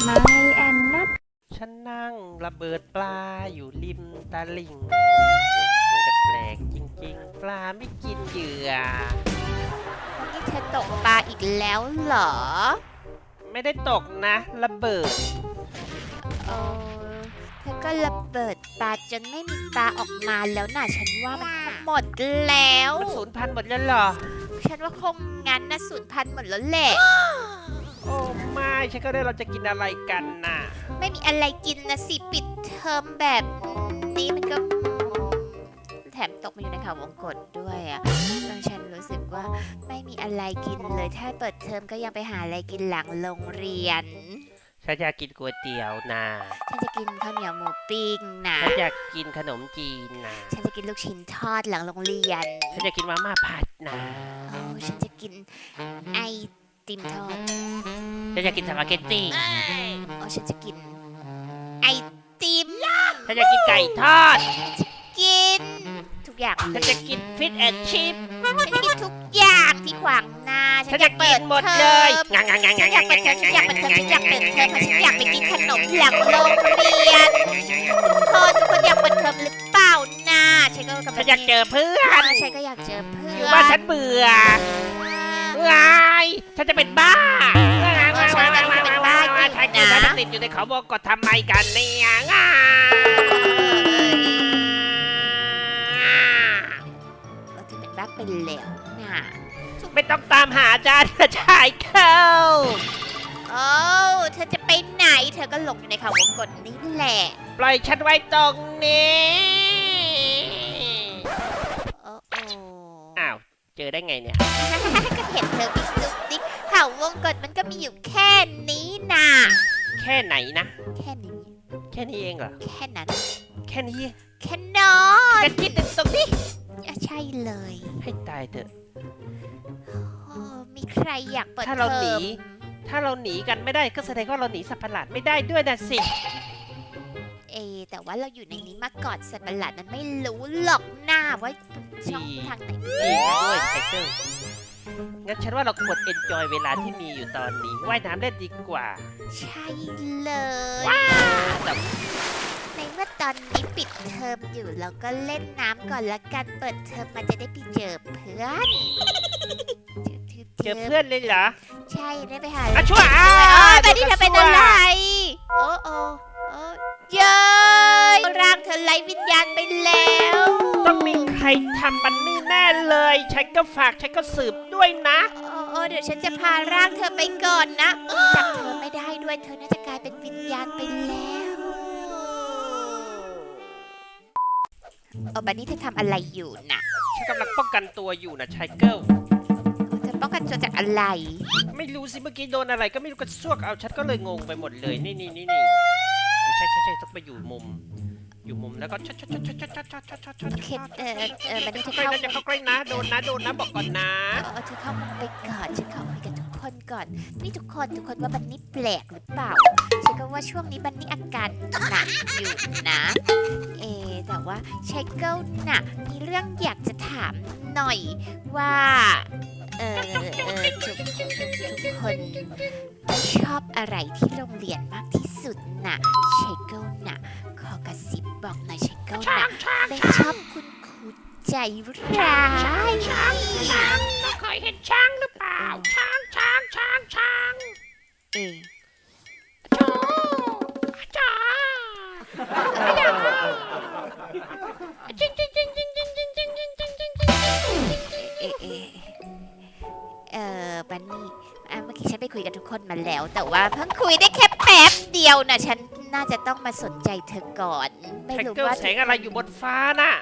ไม่แอนนัทฉันนั่งระเบิดปลาอยู่ริมตาลิ่งแปลกๆจริงๆ ปลาไม่กินเหยื่อ นี่เธอตกปลาอีกแล้วเหรอ ไม่ได้ตกนะ ระเบิด เออเธอก็ระเบิดปลาจนไม่มีปลาออกมาแล้วน่ะฉันว่ามันคงหมดแล้ว มันสูญพันธุ์หมดแล้วเหรอ ฉันว่าคงงั้นนะสูญพันธุ์หมดแล้วแหละโอ้ ไม่ฉันก็ได้เราจะกินอะไรกันน่ะ ไม่มีอะไรกินนะสิปิดเทอมแบบนี้มันก็ แถมตกมาอยู่ในข่าววงกฏด้วยอะ่ะจนฉันรู้สึกว่าไม่มีอะไรกินเลยถ้าเปิดเทอมก็ยังไปหาอะไรกินหลังโรงเรียน ฉันอยากกินก๋วยเตี๋ยวนะฉันจะกินข้าวเหนียวหมูปิ้งนะฉันอยากกินขนมจีนนะฉันจะกินลูกชิ้นทอดหลังโรงเรียน ฉันอยากกินมาม่าผัดนะโอ้ฉันจะกินไอ ติมทอดฉันอยากกินสปาเกตตี้โอ้ฉันจะกิน ไอติมฉันอยากกินไก่ทอด กิน ทุกอย่างฉันจะกินฟิตแอนชิพฉันจะกินทุกอย่างที่ขวางหน้าฉันจะกินหมดเลยฉันอยากเปิดเทอมฉันอยากเปิดเทอมฉันอยากเปิดเทอมฉันอยากไปกินขนมหลังโรงเรียนทุกคนทุกคนอยากเปิดเทอมหรือเปล่านะฉันก็กำลังฉันอยากเจอเพื่อนฉันก็อยากเจอเพื่อนอยู่บ้านฉันเบื่อ วายฉันจะเป็นบ้าฉันก็ฉันติดอยู่ในเขาบอกกดทำไมกันเนี่ยง่าเราจะเป็นบ้าไปแล้วน่ะไม่ต้องตามหาอาจารย์ชายเข้าโอ้เธอจะไปไหน เธอก็หลงอยู่ในเขาวงกตนี้แหละ ปล่อยฉันไว้ตรงนี้ เจอได้ไงเนี่ย ก็เห็นเธอบิ๊กดุ๊กดิ๊กเขาวงกตมันก็มีอยู่แค่นี้น่ะ แค่ไหนนะ แค่นี้ แค่นี้เองเหรอ แค่นั้น แค่นี้แค่นอนกระจิตตรงนี้อะใช่เลย ให้ตายเถอะ โอ้มีใครอยากเปิดถ้าเราหนีทอมถ้าเราหนีกันไม่ได้ก็แสดงว่าเราหนีสัตว์ประหลาดไม่ได้ด้วยนะสิ เอ แต่ว่าเราอยู่ในนี้มาก่อนสัตว์ประหลาดมันไม่รู้หรอกหน้าว่า ช่องดีทางไหนจริงด้วยไทเกอร์งั้นฉันว่าเราควรเอนจอยเวลาที่มีอยู่ตอนนี้ว่ายน้ำเล่นดีกว่า ใช่เลยแต่ในเมื่อตอนนี้ปิดเทอมอยู่เราก็เล่นน้ำก่อนละกันเปิดเทอมมันจะได้ไปเจอเพื่อนเจอเพื่อนเลยเหรอ ใช่ได้ไปหาอะชั่วเออ้าอวตอนนี้เธอเป็นอะไรโอ้โอ้โอ้เย้ยร่างเธอไร้วิญญาณไปแล้ว ต้องมีใครทำบันนี่แน่เลย ฉันก็ฝากฉันก็สืบด้วยนะ โอ้โอ้เดี๋ยวฉันจะพาร่างเธอไปก่อนนะจับเธอไม่ได้ด้วยเธอน่าจะกลายเป็นวิญญาณไปแล้วโอ้บันนี่เธอทำอะไรอยู่น่ะฉันกำลังป้องกันตัวอยู่นะชายเกิลเธอป้องกันตัวจากอะไร ไม่รู้สิเมื่อกี้โดนอะไรก็ไม่รู้กระซวกเอาฉันก็เลยงงไปหมดเลยนี่นี่นี่นี่ใช่ใช่ใช่ต้องไปอยู่มุม อยู่มุมแล้วก็ช็อตช็อตช็อตช็อตช็อตช็อตช็อตช็อตช็อตเคเออเออบันนี่เธอใกล้เข้านะจะเข้าใกล้นะโดนนะโดนนะบอกก่อนนะเออเธอเข้าไปก่อนฉันเข้าคุยกับทุกคนก่อนนี่ทุกคนทุกคนว่าบันนี่แปลกหรือเปล่าฉันก็ว่าช่วงนี้บันนี่อาการหนักอยู่นะ เอแต่ว่าชายเกิลน่ะมีเรื่องอยากจะถามหน่อยว่าเออเออทุกทุกทุก คนชอบอะไรที่โรงเรียนมากที่สุดน่ะชายเกิลน่ะขอกระซิบบอกหน่อยชายเกิลน่ะไม่ชอบคุณครูใจร้ายช้างช้างเราเคยเห็นช้างหรือเปล่า ช้างช้างช้างช้างเออโจ้จ้า คุยกับทุกคนมาแล้ว แต่ว่าเพิ่งคุยได้แค่แป๊บเดียวนะฉันน่าจะต้องมาสนใจเธอก่อน ไม่ไทรู้เกิลว่าแสงอะไรอยู่บนฟ้าน่ะ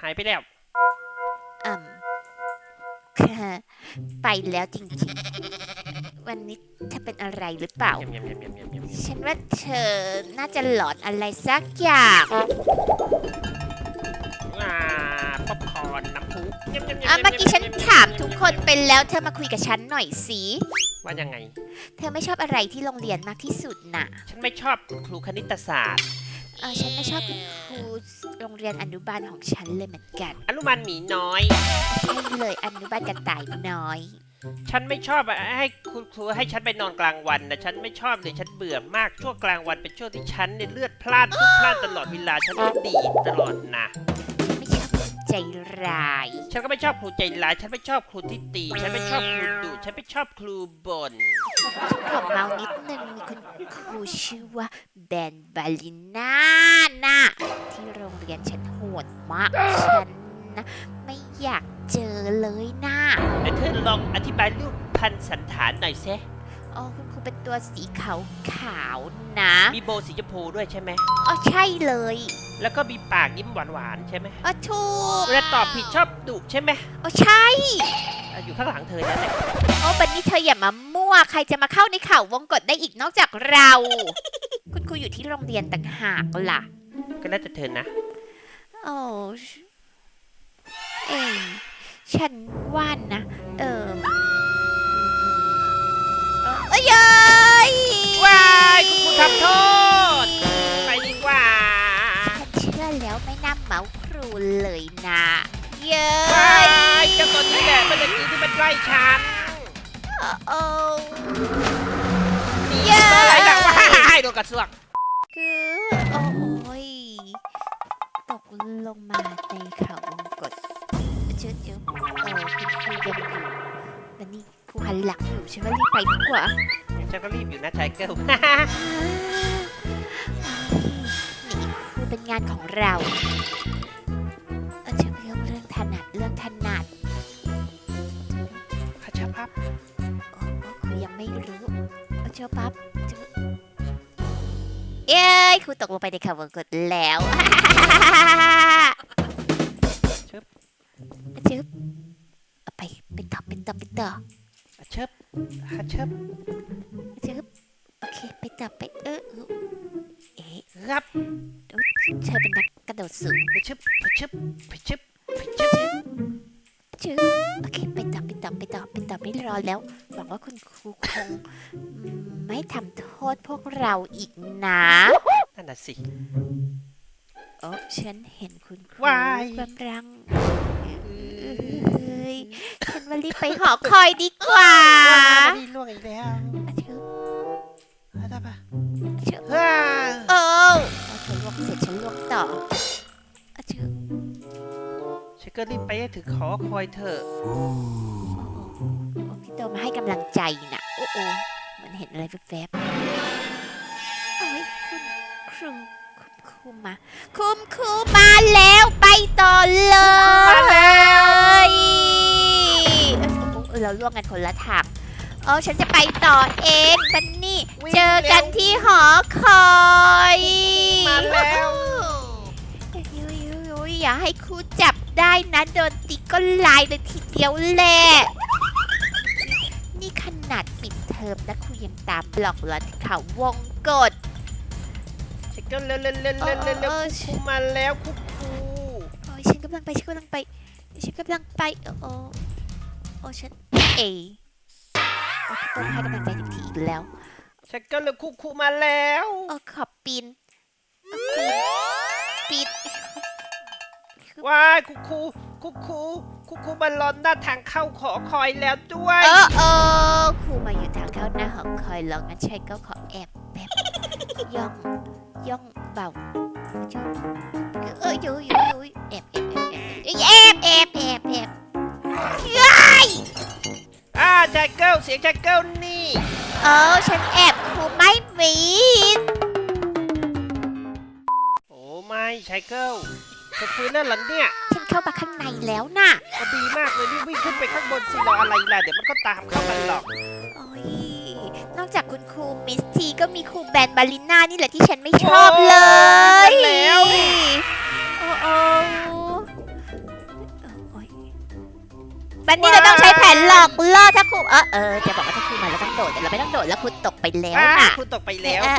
หายไปแล้วอืมไปแล้วจริงๆ วันนี้เธอเป็นอะไรหรือเปล่ายำยำยำยำยำยำฉันว่าเธอน่าจะหลอนอะไรสักอย่าง อ่าป๊อปคอร์นน้ำพุยำยำยำอะเมื่อกี้ฉันถามทุกคนไปแล้วเธอมาคุยกับฉันหน่อยสิ ว่ายังไง เธอไม่ชอบอะไรที่โรงเรียนมากที่สุดน่ะฉันไม่ชอบครูคณิตศาสตร์เออฉันไม่ชอบคุณครูโรงเรียนอนุบาลของฉันเลยเหมือนกันอนุบาลหมีน้อย ใช่เลยอนุบาลกระต่ายน้อย ฉันไม่ชอบอะให้คุณครูให้ฉันไปนอนกลางวันนะฉันไม่ชอบเลยฉันเบื่อมากช่วงกลางวันเป็นช่วงที่ฉันเนี่ยเลือดพล่านพลุกพล่านตลอดเวลาฉันต้องดีดตลอดนะไม่ชอบคน ใจร้าย ฉันก็ไม่ชอบครูใจร้าย ฉันไม่ชอบครูที่ตี ฉันไม่ชอบครูดุ ฉันไม่ชอบครูบ่นขอเมานิดนึงมีคุณครูชื่อว่าแบนบาลิน่าน่ะที่โรงเรียนฉันโหดมาก ฉันนะไม่อยากเจอเลยน่ะแต่เธอลองอธิบายรูปพันสันฐานหน่อยเซอ๋อคุณครูเป็นตัวสีขาวขาวๆนะ มีโบสีชมพูด้วยใช่ไหมอ๋อใช่เลย แล้วก็มีปากยิ้มหวานๆใช่ไหมอ๋อถูกเวลาตอบผิดชอบดุใช่ไหมอ๋อใช่ อะอยู่ข้างหลังเธอนั่นแหละโอ้บันนี้เธออย่ามามั่ว ใครจะมาเข้าในข่าววงกฏได้อีกนอกจากเรา คุณครูอยู่ที่โรงเรียนต่างหากล่ะ ก็แล้วแต่เธอนะ โอ้เอ้ยฉันว่านะ เออเอ เลยนะ เย้ว้ายยเจ้าตัวนี้แหละมันจะคือที่มันไล่ฉันโอ้หนีเย้อะไรล่ะว้ายโดนกระซวกคือโอ้ยตกลงมาในข่าววงกฏเจ้าเจ้าโอ้คุณครูยังอยู่แล้วนี่ครูหันหลังอยู่ฉันว่ารีบไปดีกว่าฉันก็รีบอยู่นะชายเกิลนี่ครูเป็นงานของเรา ย้ยครูตกลงไปในข่าววงกฏแล้วชึบจึ๊บเอาไปไปต่อไปต่อไปต่ออะเชิบฮัเชิบจึ๊บโอเคไปต่อไปเออเออเอ๊ะรับเธอเป็นนักกระโดดสูงไปชึบไปชึบไปชึบไปชึบจึ๊บโอเคไปต่อไปต่อไปต่อไปต่อไม่รอแล้วหวังว่าคุณครูคงอืมไม่ทำโทษพวกเราอีกนะ นั่นน่ะสิ โอ้ฉันเห็นคุณครูวายกำลังเอ้ยฉันว่ารีบไปหอคอยดีกว่าไม่ได้ล่วงอีกแล้วอะจึ๊บเอาได้ปะจึ๊บว้าโอ้เอาเธอลวกเสร็จฉันลวกต่ออะจึ๊บฉันก็รีบไปให้ถึงขอคอยเถอะโอ้พี่โตมาให้กำลังใจน่ะ โอ้โอ้เหมันเห็นอะไรแวบๆโอ้ยคุณค รูคุณครูมาคุณครูมาแล้วไปต่อเลยมาแล้วเอ้ยเอ้ยเอ้ยเราล่วงกันคนละทางเออฉันจะไปต่อเองบันนี่วิ่งเจอกันเร็ว ที่หอคอยมาแล้วโอ้ยโอ้ยโอ้ยอย่าให้ครูจับได้นะโดนตีก็ลายเลยทีเดียวแหละนี่ขนาดปิดเทอมนะครูยังตามหลอกหลอนเขาวงกฎ ฉันก็เร็วเร็วเร็วเร็วเร็วเร็วคุกมาแล้วคุกคูโอ้ยฉันกำลังไปฉันกำลังไปฉันกำลังไปโอ้โอ้โอ้ฉันเอโอ้พี่ต้นให้กำลังใจทุกทีอีกแล้วฉันก็เลยคุกคูมาแล้วโอ้ขอบปีนปีนปีนว้ายคุกคูคุกคูคุกคูมันร้อนหน้าทางเข้าขอคอยแล้วด้วยเออเออคูมาอยู่ทางเข้าหน้าหอคอยแล้วงั้นใช่ก็ขอแอบแบบย่อง ย่องเบาเอออยู่อยู่อยู่แอบแอบแอบแอบแอบแอบแอบเฮ้ยอ่าชายเกิลเสียงชายเกิลนี่เออฉันแอบครูไม่มีโอ้ไม่ชายเกิลจะฟื้นแล้วเหรอเนี่ยฉันเข้ามาข้างในแล้วน่ะก็ดีมากเลยรีบวิ่งขึ้นไปข้างบนสิรออะไรล่ะเดี๋ยวมันก็ตามเข้ามาหรอกโอ้ย นอกจากคุณครูมิสทีก็มีครูแบนบาลิน่านี่แหละที่ฉันไม่ชอบเลยโอ้ยแล้ว โอ้โอ้โอ้ยวันนี้เราต้องใช้แผนหลอกล่อถ้าครูเออเออจะบอกว่าถ้าครูมาเราต้องโดดแต่เราไม่ต้องโดดแล้วครูตกไปแล้วอ่าน่ะ คุณตกไปแล้วอ่า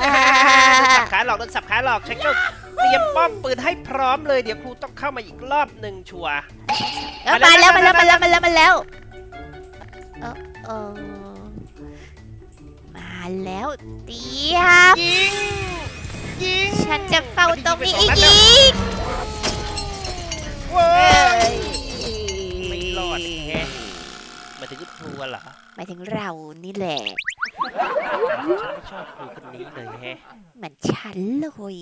โดนสับขาหลอกโดนสับขาหลอกชายเกิลเตรียมป้อมปืนให้พร้อมเลยเดี๋ยวครูต้องเข้ามาอีกรอบหนึ่งชัวร์ เออมาแล้วมาแล้วมาแล้วมาแล้วมาแล้วเออเออมา แล้วเตียบยิง ยิงฉันจะเฝ้าตรงนี้อีกเว้เอ้ยยไม่รอดแฮะมาถึงครูอะเหรอหมายถึงเรานี่แหละฉันไม่ชอบครูคนนี้เลยแฮะเหมือนฉันเลย